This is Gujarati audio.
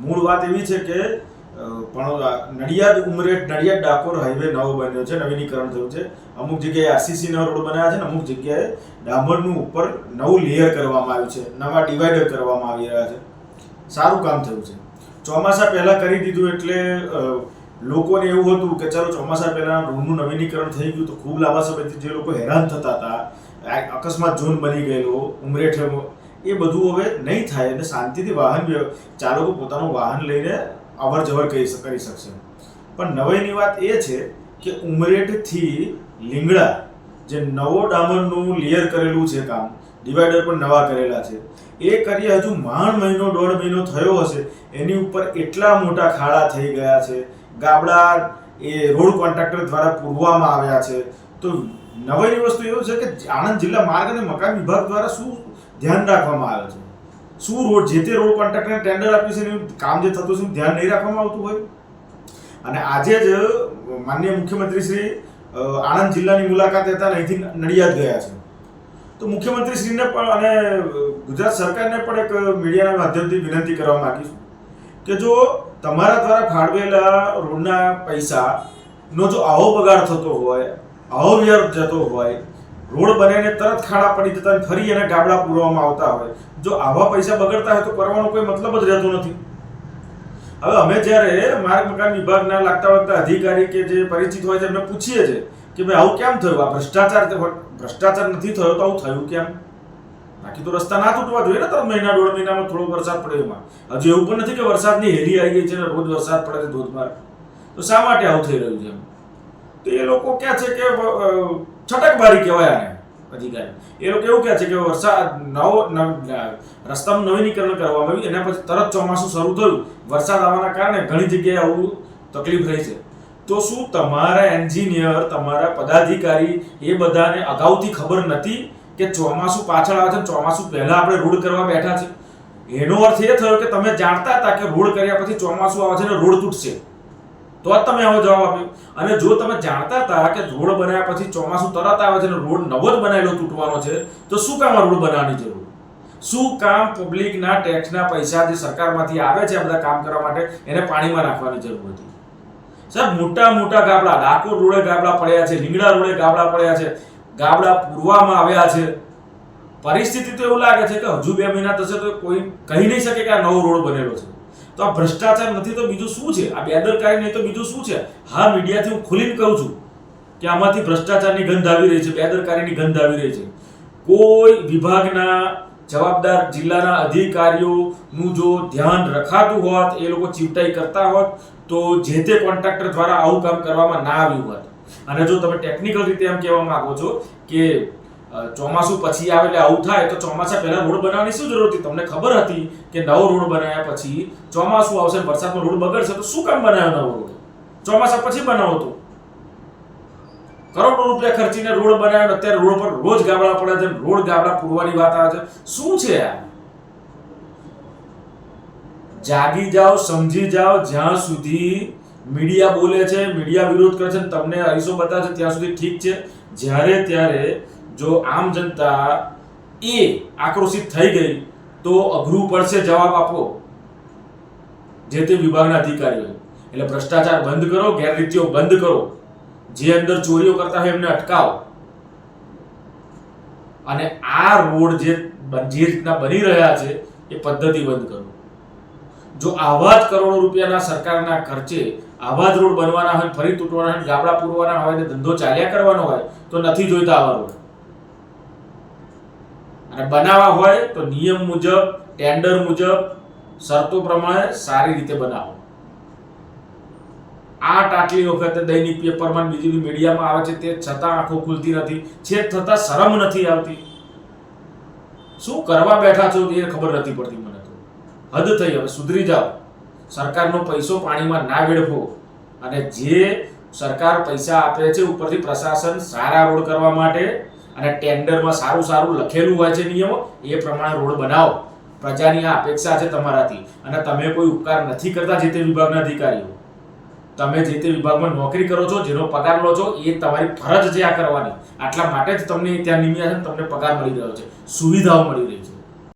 મૂળ વાત એવી છે કે પણ નડિયાદ ઉમરેઠ નડિયાદ ડાકોર હાઈવે નવો બન્યો છે, નવીનીકરણ થયું છે. અમુક જગ્યાએ આરસીસી ના રોડ બનાવ્યા છે ને અમુક જગ્યાએ ડામરનું ઉપર નવું લેયર કરવામાં આવ્યું છે, નવા ડિવાઈડર કરવામાં આવી રહ્યા છે. સારું કામ થયું છે. ચોમાસા પહેલા કરી દીધું એટલે લોકોને એવું હતું કે ચાલો ચોમાસા પહેલા રોડનું નવીનીકરણ થઈ ગયું તો ખૂબ લાંબા સમયથી જે લોકો હેરાન થતા હતા અકસ્માત ઝોન બની ગયેલો, ઉમરેઠ એ બધું હવે નહીં થાય અને શાંતિથી વાહન ચાલકો પોતાનું વાહન લઈને અવર જવર કરી કરી શકશે. પણ નવાઈની વાત એ છે કે ઉમરેઠથી લીંગડા, જે નવો ડામરનું લેયર કરેલું છે કામ, ડિવાઈડર પણ નવા કરેલા છે, એ કરીએ હજુ માણ મહિનો, દોઢ મહિનો થયો હશે, એની ઉપર એટલા મોટા ખાડા થઈ ગયા છે, ગાબડા એ રોડ કોન્ટ્રાક્ટર દ્વારા પૂરવામાં આવ્યા છે, તો નવાઈની વસ્તુ એવું છે કે આણંદ જિલ્લા માર્ગ અને મકાન વિભાગ દ્વારા શું ધ્યાન રાખવામાં આવે છે? શું રોડ જે તે રોડ કોન્ટ્રાક્ટરને ટેન્ડર આપ્યું છે એનું કામ જે થતું છે ધ્યાન નહીં રાખવામાં આવતું હોય? અને આજે જ માનનીય મુખ્યમંત્રી શ્રી આણંદ જિલ્લાની મુલાકાત હતા અહીંથી નડિયાદ ગયા છે. તો મુખ્યમંત્રી શ્રીને પણ અને ગુજરાત સરકારને પણ એક મીડિયાના માધ્યમથી વિનંતી કરવા માગીશું કે જો તમારા દ્વારા ફાળવેલા રોડના પૈસાનો જો આવો બગાડ થતો હોય આવો જતો હોય, રોડ બનાવીને તરત ખાડા પડી જતા ફરી એને ગાબડા પૂરવામાં આવતા હોય. જો આવા પૈસા બગડતા હોય તો કરવાનો કોઈ મતલબ જ રહેતો નથી. હવે અમે જ્યારે માર્ગ મકાન વિભાગના લાગતા વળગતા અધિકારી કે જે પરિચિત હોય છે, એમને પૂછીએ છીએ કે ભાઈ, આવું કેમ થયું? આ ભ્રષ્ટાચાર ભ્રષ્ટાચાર નથી થયો તો આવું થયું કેમ? બાકી તો રસ્તા ના તૂટવા જોઈએ ને ત્રણ મહિના, દોઢ મહિનામાં થોડો વરસાદ પડ્યો એમાં. હજુ એવું પણ નથી કે વરસાદની હેલી આવી ગઈ છે ને રોજ વરસાદ પડે છે ધોધમાર. તો શા માટે આવું થઈ રહ્યું છે એમ? તો એ લોકો કહે છે કે છટકબારી કહેવાય આને અધિકારી. એ લોકો એવું કહે છે કે વરસાદ નવો રસ્તાનું નવીનીકરણ કરવામાં આવ્યું, એના પછી તરત ચોમાસું શરૂ થયું. વરસાદ આવવાના કારણે ઘણી જગ્યાએ આવું તકલીફ રહી છે. તો શું તમારા એન્જિનિયર, તમારા પદાધિકારી એ બધાને અગાઉથી ખબર નથી કે ચોમાસું પાછળ આવે છે ચોમાસું પહેલા આપણે રોડ કરવા બેઠા છે? એનો અર્થ એ થયો કે તમે જાણતા હતા કે રોડ કર્યા પછી ચોમાસું આવે છે ને રોડ તૂટશે. તો જ તમે આવો જવાબ આપ્યો. અને જો તમે જાણતા હતા કે રોડ બનાવ્યા પછી ચોમાસું તરત આવે છે અને રોડ નવો જ બનાવેલો તૂટવાનો છે, તો શું કામ રોડ બનાવવાની જરૂર? શું કામ પબ્લિકના ટેક્સના પૈસા જે સરકારમાંથી આવે છે આ બધા કામ કરવા માટે, એને પાણીમાં નાખવાની જરૂર હતી? સાહેબ, મોટા મોટા ગાબડા, ડાકોર રોડે ગાબડા પડ્યા છે, લીંગડા રોડે ગાબડા પડ્યા છે, ગાબડા પૂરવામાં આવ્યા છે. પરિસ્થિતિ તો એવું લાગે છે કે હજુ બે મહિના થશે તો કોઈ કહી નહીં શકે કે આ નવો રોડ બનેલો છે. તો આ ભ્રષ્ટાચાર નથી તો બીજું શું છે? આ બેદરકારી નહીં તો બીજું શું છે? હા, મીડિયાથી હું ખુલીને કહું છું કે આમાંથી ભ્રષ્ટાચારની ગંધ આવી રહી છે, બેદરકારીની ગંધ આવી રહી છે. કોઈ વિભાગના જવાબદાર જિલ્લાના અધિકારીઓનું જો ધ્યાન રખાતું હોત, એ લોકો ચીવટાઈ કરતા હોત, તો જે તે કોન્ટ્રાક્ટર દ્વારા આવું કામ કરવામાં ના આવ્યું હોત. અને જો તમે ટેકનિકલ રીતે એમ કહેવા માંગો છો કે ચોમાસું પછી આવે એટલે આવું થાય તો ચોમાસા પહેલા રોડ બનાવવાની શું જરૂર હતી? તમને ખબર હતી કે નવો રોડ બનાવ્યા પછી ચોમાસું આવશે વરસાદમાં રોડ બગડશે, તો શું કામ બનાવ્યો નવો રોડ? ચોમાસા પછી બનાવો તો. કરોડો રૂપિયા ખર્ચીને રોડ બનાવ્યો અત્યારે રોડ પર રોજ ગાબડા પડે છે, રોડ ગાબડા પૂરવાની વાત આવે છે. શું છે આ? જાગી જાઓ, સમજી જાઓ, જ્યાં સુધી મીડિયા બોલે છે, મીડિયા વિરોધ કરે છે તમને અરીસો બતાવે છે, ત્યાં સુધી ઠીક છે. જ્યારે, ત્યારે જો આમ જનતા એ આક્રોશિત થઈ ગઈ, તો અઘરું પડશે જવાબ આપો જે તે વિભાગના અધિકારીઓ. એટલે ભ્રષ્ટાચાર બંધ કરો, ગેરરીતિઓ બંધ કરો. જે અંદર ચોરીઓ કરતા હોય એમને અટકાવો. અને આ રોડ જે જે રીતના બની રહ્યા છે, એ પદ્ધતિ બંધ કરો. જો આવા જ કરોડો રૂપિયાના સરકારના ખર્ચે આવા જ રોડ બનવાના હોય, ફરી તૂટવાના હોય, ગાબડા પૂરવાના હોય, ને ધંધો ચાલ્યા કરવાનો હોય, તો નથી જોઈતા આવા રોડ. અને બનાવવા હોય તો નિયમ મુજબ ટેન્ડર મુજબ, શરતો પ્રમાણે સારી રીતે બનાવો. આ આટલી વખતે દૈનિક પેપરમાં બીજી બીજી મીડિયામાં આવે છે તે છતાં આંખો ખુલતી નથી. છેદ થતાં શરમ નથી આવતી. શું કરવા બેઠા છો એ ખબર નથી પડતી મને તો. હદ થઈ હવે, સુધરી જાઓ. સરકારનો પૈસો પાણીમાં ના વેડફો. અને જે સરકાર પૈસા આપે છે ઉપરથી પ્રશાસન સારા રોડ કરવા માટે અને ટેન્ડરમાં સારું સારું લખેલું હોય છે નિયમો, એ પ્રમાણે રોડ બનાવો. પ્રજાની આ અપેક્ષા છે તમારાથી. અને તમે કોઈ ઉપકાર નથી કરતા જે તે વિભાગના અધિકારીઓ. તમે જે તે વિભાગમાં નોકરી કરો છો, જેનો પગાર લો છો, એ તમારી ફરજ છે આ કરવાની. આટલા માટે જ તમને ત્યાં નિમ્યા છે તમને પગાર મળી રહ્યો છે. સુવિધાઓ મળી રહી છે.